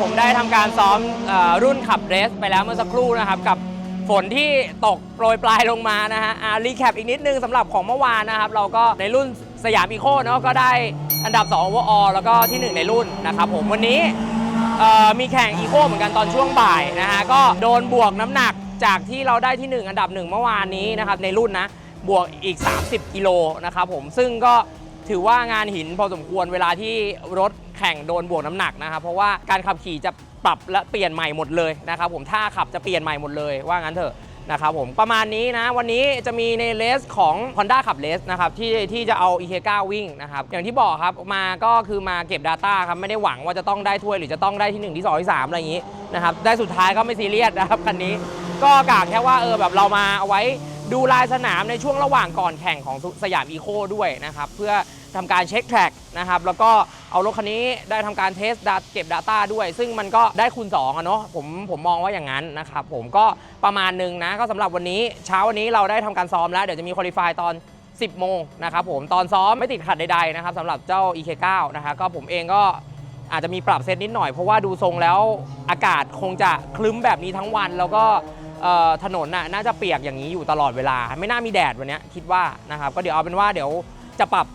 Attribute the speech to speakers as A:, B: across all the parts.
A: ผมได้ทำการซ้อมเออรุ่นขับเรสไปแล้วเมื่อสักครู่นะครับ กับฝนที่ตกโปรยปลายลงมานะฮะอ่ารีแคปอีกนิดนึงสำหรับของเมื่อวานนะครับ เราก็ในรุ่นสยามอีโคเนาะก็ได้อันดับ2 overall แล้วก็ที่1ในรุ่นนะครับผมวันนี้ เอ่อมีแข่งอีโคเหมือนกันตอนช่วงบ่ายนะฮะ ก็โดนบวกน้ำหนักจากที่เราได้ที่ 1 อันดับ1เมื่อวานนี้นะครับ ในรุ่นนะ บวกอีก 30 กิโลนะครับผมซึ่งก็ ถือว่างานหินพอสมควรเวลาที่รถแข่งโดนบวกน้ำหนักนะครับเพราะว่าการขับขี่จะปรับและเปลี่ยนใหม่หมดเลยนะครับผมถ้าขับจะเปลี่ยนใหม่หมดเลยว่างั้นเถอะนะครับผมประมาณนี้นะวันนี้จะมีในเลสของ Honda ขับเลสนะครับที่ที่จะเอา EK9 วิ่งนะครับอย่างที่บอกครับมาก็คือมาเก็บ Data ครับไม่ได้หวังว่าจะต้องได้ถ้วยหรือจะต้องได้ที่ 1 ที่ 2 ที่ 3 อะไรอย่างนี้นะครับได้สุดท้ายก็ไม่ซีเรียสนะครับคันนี้ก็กากแค่ว่าเออแบบเรามาเอาไว้ ดูลายสนามในช่วงระหว่างก่อนแข่งของสยามอีโคด้วยนะครับ เพื่อทำการเช็คแทร็กนะครับ แล้วก็เอารถคันนี้ได้ทำการเทสดาเก็บ Data ด้วย ซึ่งมันก็ได้คูณ2อะเนาะผมผมมองว่าอย่างนั้นนะครับผมก็ประมาณหนึ่งนะ ก็สำหรับวันนี้เช้าวันนี้เราได้ทำการซ้อมแล้ว เดี๋ยวจะมีคุริฟายตอน 10 โมงนะครับผมตอนซ้อมไม่ติดขัดใดๆนะครับสำหรับเจ้า EK9 นะครับก็ผมเองก็อาจจะมีปรับเซตนิดหน่อยเพราะว่าดูทรงแล้วอากาศคงจะคลึ้มแบบนี้ทั้งวันแล้วก็ ถนนน่ะน่าจะเปียกอย่างนี้อยู่ตลอดเวลา ไม่น่ามีแดดวันนี้คิดว่านะครับก็เดี๋ยวเอาเป็นว่าเดี๋ยวจะปรับ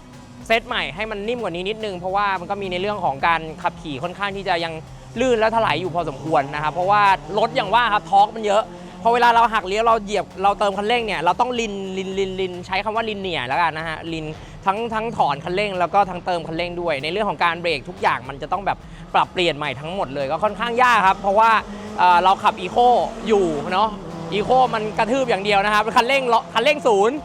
A: เซตใหม่ให้มันนิ่มกว่านี้นิดนึง เพราะว่ามันก็มีในเรื่องของการขับขี่ค่อนข้างที่จะยังลื่นและถลายอยู่พอสมควรนะครับเพราะว่ารถอย่างว่าครับทอร์กมันเยอะพอเวลาเราหักเลี้ยวเราเหยียบเราเติมคันเร่งเนี่ยเราต้องลินลินลินลินใช้คำว่าลินเนียแล้วกันนะฮะลินทั้งทั้งถอนคันเร่งแล้วก็ทั้งเติมคันเร่งด้วย ในเรื่องของการเบรกทุกอย่างมันจะต้องแบบ ปรับเปลี่ยนใหม่ทั้งหมดเลยก็ค่อนข้างยากครับ เพราะว่าเราขับอีโคอยู่เนาะอีโคมันกระทืบอย่างเดียวนะครับคันเร่งร้อยคันเร่งศูนย์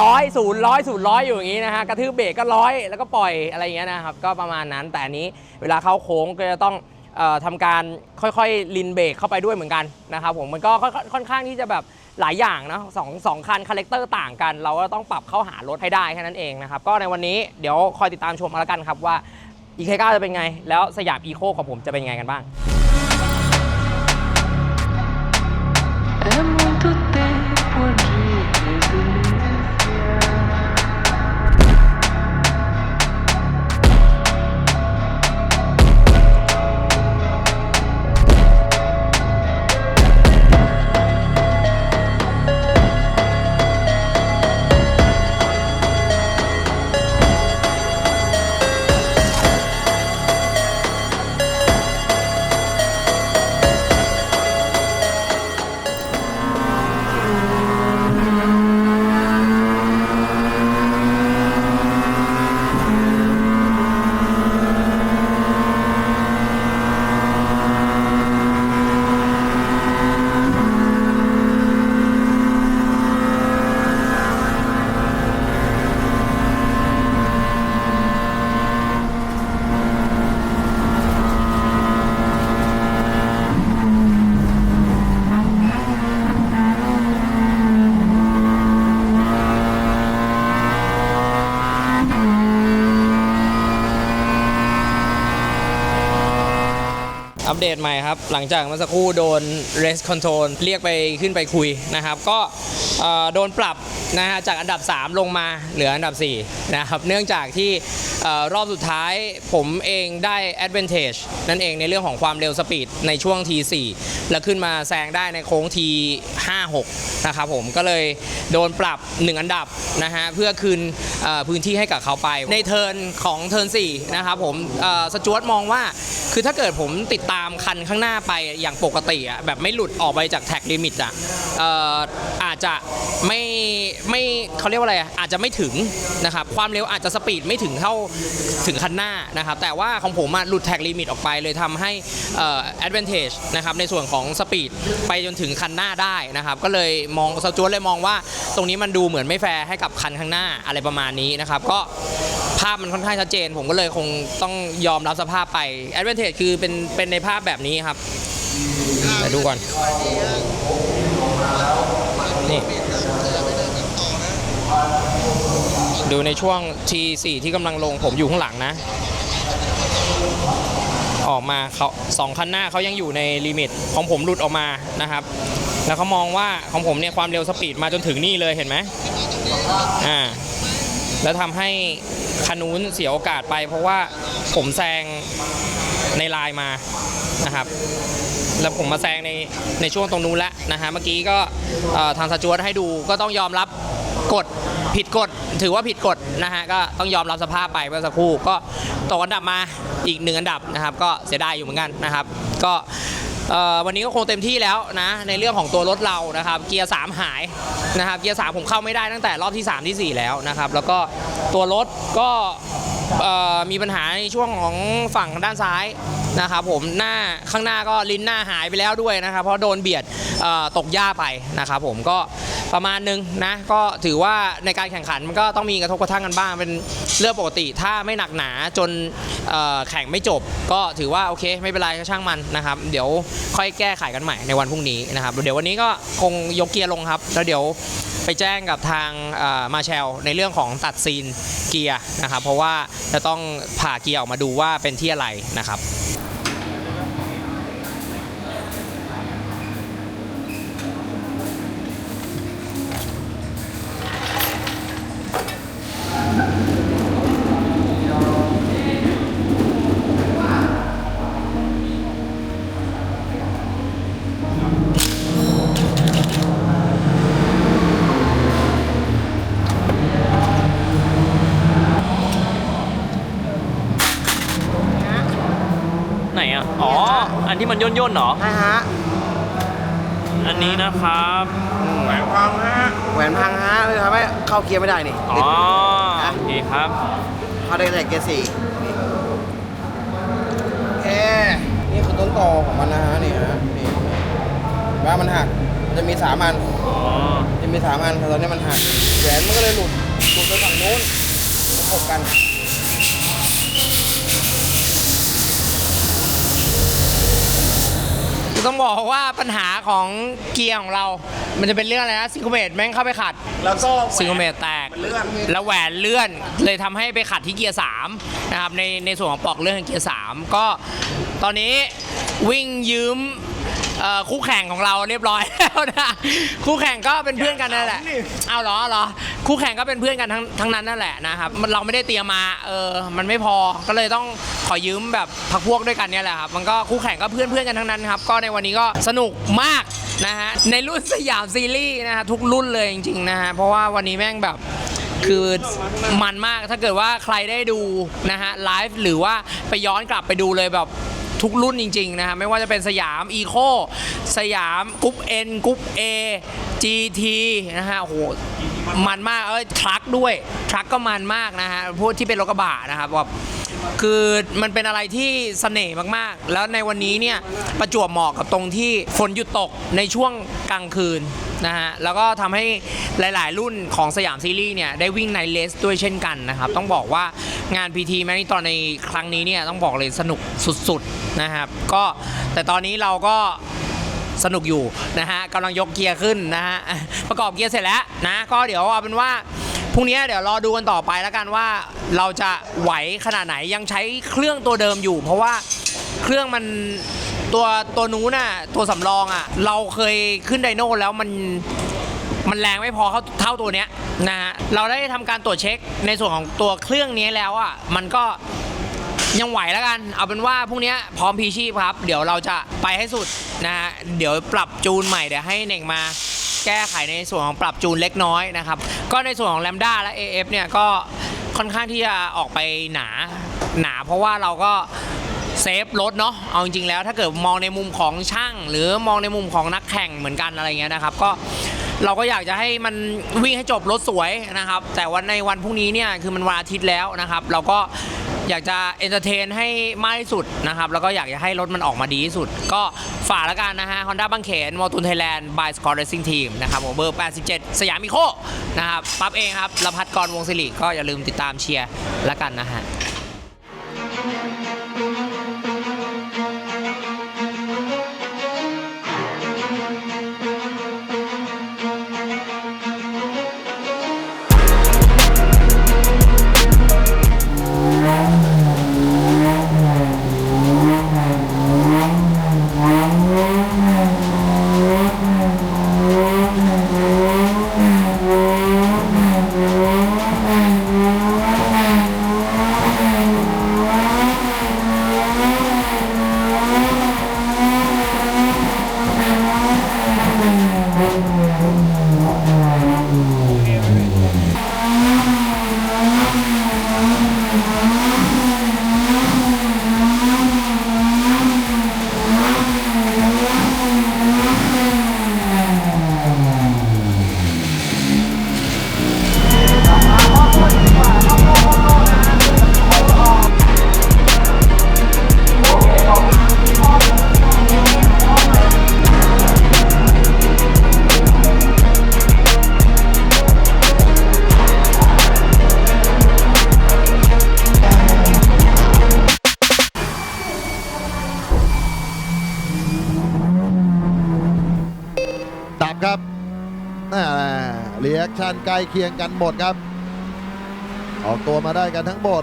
A: ร้อยศูนย์ร้อยศูนย์ร้อยอยู่อย่างนี้นะฮะกระทืบเบรกก็ร้อยแล้วก็ปล่อยอะไรอย่างเงี้ยนะครับก็ประมาณนั้นแต่อันนี้เวลาเข้าโค้งก็จะต้องเอ่อทำการค่อยๆลินเบรกเข้าไปด้วยเหมือนกันนะครับผมมันก็ค่อนข้างที่จะแบบหลายอย่างนะสองสองคันคาแรคเตอร์ต่างกัน เราก็ต้องปรับเข้าหารถให้ได้แค่นั้นเองนะครับก็ในวันนี้เดี๋ยวคอยติดตามชมมาแล้วกันครับว่า อีไคก้าจะเป็นไง แล้วสยามอีโคของผมจะเป็นไงกันบ้าง เดตใหม่ครับ หลังจากเมื่อสักครู่โดน race control เรียกไปขึ้นไปคุยนะครับ ก็โดนปรับนะฮะจากอันดับ 3 ลงมาเหลืออันดับ 4 นะครับ เนื่องจากที่ รอบสุดท้ายผมเองได้ advantage นั่นเองในเรื่องของความเร็วสปีดในช่วง T4 แล้วขึ้นมาแซงได้ในโค้ง T56 นะครับผมก็เลยโดนปรับ 1 อันดับนะฮะเพื่อคืนพื้นที่ให้กับเขาไป ในเทิร์นของเทิร์น4นะครับผมสจวตมองว่าคือถ้าเกิดผมติดตามคันข้างหน้าไปอย่างปกติอะแบบไม่หลุดออกไปจากแท็กลิมิตอะอาจจะไม่ไม่เขาเรียกว่าอะไรอาจจะไม่ถึงนะครับความเร็วอาจจะสปีดไม่ถึงเท่าถึงคันหน้านะครับ แต่ว่าของผมอะหลุดแท็กลิมิตออกไปเลยทำให้เอ่อ advantage นะครับในส่วนของสปีดไปจนถึงคันหน้าได้นะครับ ก็เลยมองสจวตเลยมองว่าตรงนี้มันดูเหมือนไม่แฟร์ให้กับคันข้างหน้าอะไรประมาณนี้นะครับ ก็ภาพมันค่อนข้างชัดเจน ผมก็เลยคงต้องยอมรับสภาพไป Advantage คือเป็นเป็นในภาพแบบนี้ครับเดี๋ยวดูก่อนนี่ ดูในช่วง T4 ที่กำลังลงผมอยู่ข้างหลังนะ ออกมาเขาสองคันหน้าเขายังอยู่ในลิมิตของผมหลุดออกมานะครับ แล้วเขามองว่าของผมเนี่ยความเร็วสปีดมาจนถึงนี่เลยเห็นไหมอ่าแล้วทำให้คานูนเสียโอกาสไป เพราะว่าผมแซงในลน์มานะครับ แล้วผมมาแซงในในช่วงตรงนู้นแล้วนะฮะเมื่อกี้ก็ทางสจวตให้ดูก็ต้องยอมรับกฎ ผิดกฎถือว่าผิดกฎนะฮะก็ต้องยอมรับสภาพไปเมื่อสักครู่ก็ตกอันดับมาอีกหนึ่งอันดับนะครับ ก็เสียดายอยู่เหมือนกันนะครับ ก็วันนี้ก็คงเต็มที่แล้วนะในเรื่องของตัวรถเรานะครับ เกียร์ 3 หายนะครับ เกียร์ 3 ผมเข้าไม่ได้ตั้งแต่รอบที่ 3 ที่ 4 แล้วนะครับ แล้วก็ตัวรถก็มีปัญหาในช่วงของฝั่งด้านซ้าย นะครับผมหน้าข้างหน้าก็ลิ้นหน้าหายไปแล้วด้วยนะครับ เพราะโดนเบียดตกหญ้าไปนะครับผมก็ประมาณนึงนะก็ถือว่าในการแข่งขันมันก็ต้องมีกระทบกระทั่งกันบ้างเป็นเรื่องปกติ ถ้าไม่หนักหนาจนแข่งไม่จบ ก็ถือว่าโอเคไม่เป็นไรก็ช่างมันนะครับ เดี๋ยวค่อยแก้ไขกันใหม่ในวันพรุ่งนี้นะครับ เดี๋ยววันนี้ก็คงยกเกียร์ลงครับ แล้วเดี๋ยวไปแจ้งกับทางมาแชลในเรื่องของตัดซีนเกียร์นะครับ เพราะว่าจะต้องผ่าเกียร์ออกมาดูว่าเป็นที่อะไรนะครับ
B: อันที่มันย่นย่นๆเหรอ
C: ใช่ฮะ
B: อันนี้นะครับ
C: แหวนพังฮะแหวนพังฮะเลยทำให้เข้าเกียร์ไม่ได้นี่
B: อ๋
C: ติ
B: อ
C: ด
B: โอเคครับ
C: เข้าได้แต่เกียร์สี่นี่เอ๊ะนี่คือต้นตอของมันนะฮะนี่ฮะนี่ว่ามันหักมันจะมีสามอัน
B: อ๋อ
C: จะมีสามอันแต่ตอนนี้มันหักแหวนมันก็เลยหลุด หลุดไปฝั่งนู้นประกบกัน
A: ต้องบอกว่าปัญหาของเกียร์ของเรา มันจะเป็นเรื่องอะไรนะซิงโครเมตแม่งเข้าไปขัด
C: แล้วก็
A: ซิงโครเมตแตก
C: เลื่อน
A: แล้วแหวนเลื่อนเลยทำให้ไปขัดที่เกียร์3นะครับในในส่วนของปลอกเลื่อนของเกียร์3ก็ตอนนี้วิ่งยืมเอ่อคู่แข่งของเราเรียบร้อยแล้วนะคู่แข่งก็เป็นเพื่อนกันนั่นแหละเอาเหรอเหรอคู่แข่งก็เป็นเพื่อนกันทั้งทั้งนั้นนั่นแหละนะครับมันเราไม่ได้เตรียมมาเออมันไม่พอก็เลยต้องขอยืมแบบพักพวกด้วยกันเนี่ยแหละครับมันก็คู่แข่งก็เพื่อนเพื่อนๆกันทั้งนั้นครับก็ในวันนี้ก็สนุกมากนะฮะในรุ่นสยามซีรีส์นะฮะทุกรุ่นเลยจริงๆนะฮะเพราะว่าวันนี้แม่งแบบคือมันมากถ้าเกิดว่าใครได้ดูนะฮะไลฟ์หรือว่าไปย้อนกลับไปดูเลยแบบ ทุกรุ่นจริงๆนะฮะไม่ว่าจะเป็นสยามอีโคสยามกรุ๊ปเอกรุ๊ปเอจีทีนะฮะโอ้โหมันมากเอ้ยทรัคด้วยทรัคก็มันมากนะฮะพวกที่เป็นรถกระบะนะครับแบบ คือมันเป็นอะไรที่เสน่ห์มากๆ แล้วในวันนี้เนี่ยประจวบเหมาะกับตรงที่ฝนหยุดตกในช่วงกลางคืนนะฮะ แล้วก็ทำให้หลาย ๆ รุ่นของสยามซีรีส์เนี่ยได้วิ่งในเลสด้วยเช่นกันนะครับ ต้องบอกว่างาน PT แมนตอนในครั้งนี้เนี่ยต้องบอกเลยสนุกสุด ๆ นะครับ ก็แต่ตอนนี้เราก็สนุกอยู่นะฮะกำลังยกเกียร์ขึ้นนะฮะประกอบเกียร์เสร็จแล้วนะก็เดี๋ยวเอาเป็นว่า พรุ่งนี้เดี๋ยวรอดูกันต่อไปแล้วกันว่าเราจะไหวขนาดไหนยังใช้เครื่องตัวเดิมอยู่ เพราะว่าเครื่องมันตัวตัวนู้นน่ะตัวสำรองอะเราเคยขึ้นไดโน่แล้วมันมันแรงไม่พอเท่าเท่าตัวเนี้ยนะฮะเราได้ทำการตรวจเช็คในส่วนของตัวเครื่องนี้แล้วอะมันก็ยังไหวแล้วกัน เอาเป็นว่าพรุ่งนี้พร้อมพีชีพครับ เดี๋ยวเราจะไปให้สุดนะฮะเดี๋ยวปรับจูนใหม่เดี๋ยวให้เน่งมา แก้ไขในส่วนของปรับจูนเล็กน้อยนะครับ ก็ในส่วนของแลมด้าและ AF เนี่ยก็ค่อนข้างที่จะออกไปหนาหนาเพราะว่าเราก็เซฟรถเนาะ เอาจริงๆแล้วถ้าเกิดมองในมุมของช่าง หรือมองในมุมของนักแข่งเหมือนกันอะไรเงี้ยนะครับ ก็เราก็อยากจะให้มันวิ่งให้จบรถสวยนะครับ แต่วันในวันพรุ่งนี้เนี่ยคือมันวันอาทิตย์แล้วนะครับ เราก็ อยากจะเอนเตอร์เทนให้มากที่สุดนะครับ แล้วก็อยากจะให้รถมันออกมาดีที่สุด ก็ฝากแล้วกันนะฮะ Honda บางเขนมอตุนไทยแลนด์ by Scott Racing Team นะครับผมเบอร์ 87 สยามมิโคนะครับ ปั๊บเองครับรพัฒกรวงศิริก็อย่าลืมติดตามเชียร์แล้วกันนะฮะ
D: ชันใกล้เคียงกันหมดครับ ออกตัวมาได้กันทั้งหมด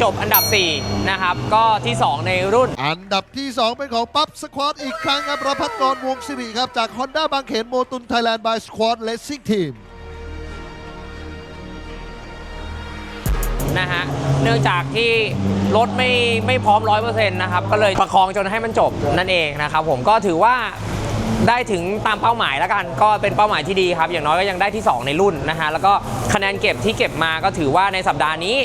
A: จบอันดับ 4 นะครับ ก็ที่ 2 ในรุ่น
D: อันดับที่ 2 เป็นของปั๊บสควอตอีกครั้งครับประพัฒกรวงศิริครับ จาก Honda บางเขนโมตุนไทยแลนด์บายสควอตเลสซิ่งทีม
A: นะฮะ เนื่องจากที่รถไม่ไม่พร้อม 100%นะครับ ก็เลยประคองจนให้มันจบนั่นเองนะครับผมก็ถือว่า ได้ถึงตามเป้าหมายแล้วกัน ก็เป็นเป้าหมายที่ดีครับ อย่างน้อยก็ยังได้ที่ 2 ในรุ่นนะฮะแล้วก็คะแนนเก็บที่เก็บมาก็ถือว่าในสัปดาห์นี้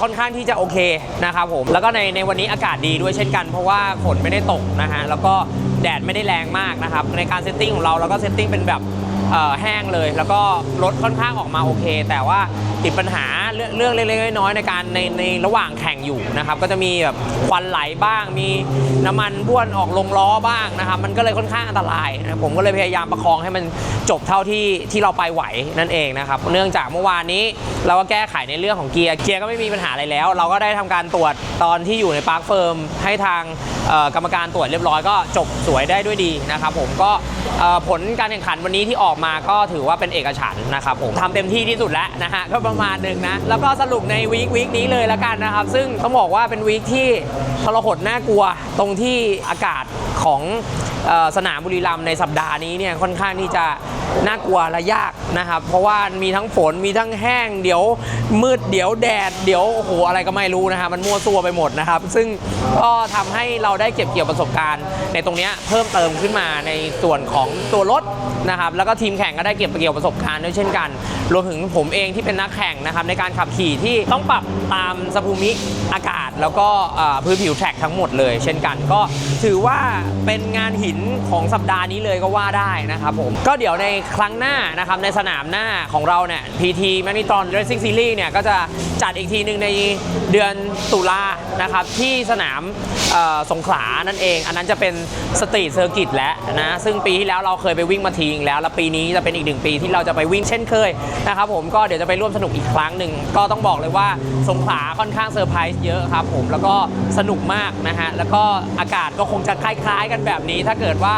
A: ค่อนข้างที่จะโอเคนะครับผมแล้วก็ในในวันนี้อากาศดีด้วยเช่นกัน เพราะว่าฝนไม่ได้ตกนะฮะแล้วก็แดดไม่ได้แรงมากนะครับในการเซตติ้งของเราเราก็เซตติ้งเป็นแบบแห้งเลย แล้วก็รถค่อนข้างออกมาโอเค แต่ว่าติดปัญหา เรื่องเล็กๆน้อยๆในการในในระหว่างแข่งอยู่นะครับ ก็จะมีแบบควันไหลบ้าง มีน้ำมันบ้วนออกลงล้อบ้างนะครับ มันก็เลยค่อนข้างอันตรายนะผมก็เลยพยายามประคองให้มันจบเท่าที่ที่เราไปไหวนั่นเองนะครับ เนื่องจากเมื่อวานนี้เราก็แก้ไขในเรื่องของเกียร์เกียร์ก็ไม่มีปัญหาอะไรแล้ว เราก็ได้ทำการตรวจตอนที่อยู่ในปาร์คเฟิร์มให้ทางกรรมการตรวจเรียบร้อยก็จบสวยได้ด้วยดีนะครับผมก็ผลการแข่งขันวันนี้ที่ออกมาก็ถือว่าเป็นเอกฉันนะครับผมทำเต็มที่ที่สุดแล้วนะฮะก็ประมาณหนึ่งนะแล้วก็สรุปในวีควีคนี้เลยล้วกันนะครับ ซึ่งต้องบอกว่าเป็นวีคที่ทรหดน่ากลัวตรงที่อากาศของสนามบุรีรัมย์ในสัปดาห์นี้เนี่ยค่อนข้างที่จะน่ากลัวและยากนะครับ เพราะว่ามีทั้งฝนมีทั้งแห้ง เดี๋ยวมืดเดี๋ยวแดด เดี๋ยวโอ้โหอะไรก็ไม่รู้นะฮะมันมั่วซั่วไปหมดนะครับ ซึ่งก็ทำให้เราได้เก็บเกี่ยวประสบการณ์ ในตรงนี้เพิ่มเติมขึ้นมาในส่วนของตัวรถนะครับ แล้วก็ทีมแข่งก็ได้เก็บเกี่ยวประสบการณ์ด้วยเช่นกัน รวมถึงผมเองที่เป็นนักแข่งนะครับในการขับขี่ที่ต้องปรับตามสภาพภูมิอากาศ แล้วก็พื้นผิวแทร็กทั้งหมดเลย เช่นกันก็ถือว่าเป็นงานหินของสัปดาห์นี้เลยก็ว่าได้นะครับผม ก็เดี๋ยวในครั้งหน้านะครับในสนามหน้าของเราเนี่ย PT m a g n e t r o n Racing Series เนี่ย ก็จะจัดอีกทีหนึ่งในเดือนตุลานะครับ ที่สนามสงขลานั่นเอง อันนั้นจะเป็นสตรีทเซอร์กิตแล้วนะ ซึ่งปีที่แล้วเราเคยไปวิ่งมาทีงแล้ว แล้วปีนี้จะเป็นอีกหนึ่งปีที่เราจะไปวิ่งเช่นเคยนะครับผมก็เดี๋ยวจะไปร่วมสนุกอีกครั้งหนึ่งก็ต้องบอกเลยว่าสงขลาค่อนข้างเซอร์ไพรส์เยอะครับผมแล้วก็สนุกมากนะฮะแล้วก็อากาศก็คงจะคล้าย ๆ กันแบบนี้ถ้าเกิดว่า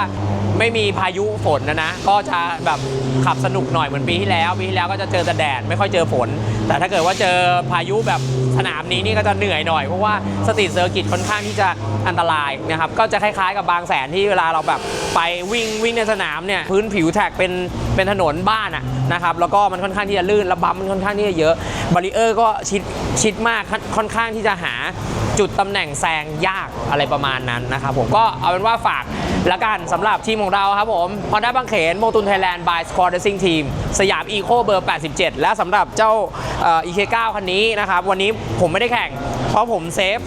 A: ไม่มีพายุฝนนะนะ ก็จะแบบขับสนุกหน่อยเหมือนปีที่แล้ว ปีที่แล้วก็จะเจอแต่แดดไม่ค่อยเจอฝน แต่ถ้าเกิดว่าเจอพายุแบบสนามนี้นี่ก็จะเหนื่อยหน่อยเพราะว่าสตรีทเซอร์กิตค่อนข้างที่จะอันตรายนะครับ ก็จะคล้ายๆกับบางแสนที่เวลาเราแบบไปวิ่งวิ่งในสนามเนี่ยพื้นผิวแท็กเป็นเป็นถนนบ้านอะนะครับแล้วก็มันค่อนข้างที่จะลื่นระบำมันค่อนข้างที่จะเยอะบาริเออร์ก็ชิดชิดมากค่อนค่อนข้างที่จะหาจุดตำแหน่งแซงยากอะไรประมาณนั้นนะครับผมก็เอาเป็นว่าฝาก ละกันสำหรับทีมของเราครับผม Honda บางเขนโมตุนไทยแลนด์ by Squad Racing Team สยามอีโคเบอร์ 87 และสำหรับเจ้าเอ่อ EK9 คันนี้นะครับ วันนี้ผมไม่ได้แข่ง เพราะผมเซฟ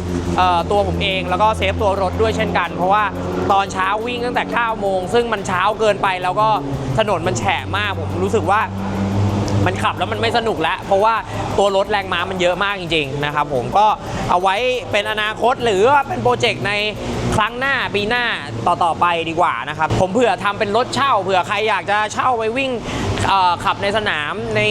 A: ตัวผมเองแล้วก็เซฟตัวรถด้วยเช่นกัน เพราะว่าตอนเช้าวิ่งตั้งแต่ 9 โมง ซึ่งมันเช้าเกินไปแล้วก็ถนนมันแฉะมาก ผมรู้สึกว่ามันขับแล้วมันไม่สนุกแล้ว เพราะว่าตัวรถแรงม้ามันเยอะมากจริง ๆ นะครับผมก็เอาไว้เป็นอนาคตหรือว่าเป็นโปรเจกต์ใน ครั้งหน้าปีหน้าต่อๆไปดีกว่านะครับ ผมเผื่อทำเป็นรถเช่าเผื่อใครอยากจะเช่าไปวิ่งขับในสนามใน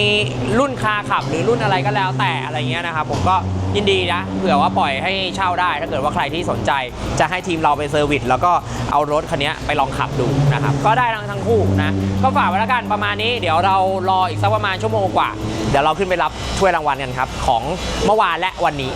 A: รุ่นคาขับหรือรุ่นอะไรก็แล้วแต่อะไรเงี้ยนะครับผมก็ยินดีนะเผื่อว่าปล่อยให้เช่าได้ ถ้าเกิดว่าใครที่สนใจจะให้ทีมเราไปเซอร์วิสแล้วก็เอารถคันนี้ไปลองขับดูนะครับ ก็ได้ทั้งทั้งคู่นะ ก็ฝากไว้แล้วกันประมาณนี้เดี๋ยวเรารออีกสักประมาณชั่วโมงกว่า เดี๋ยวเราขึ้นไปรับถ้วยรางวัลกันครับ ของเมื่อวานและวันนี้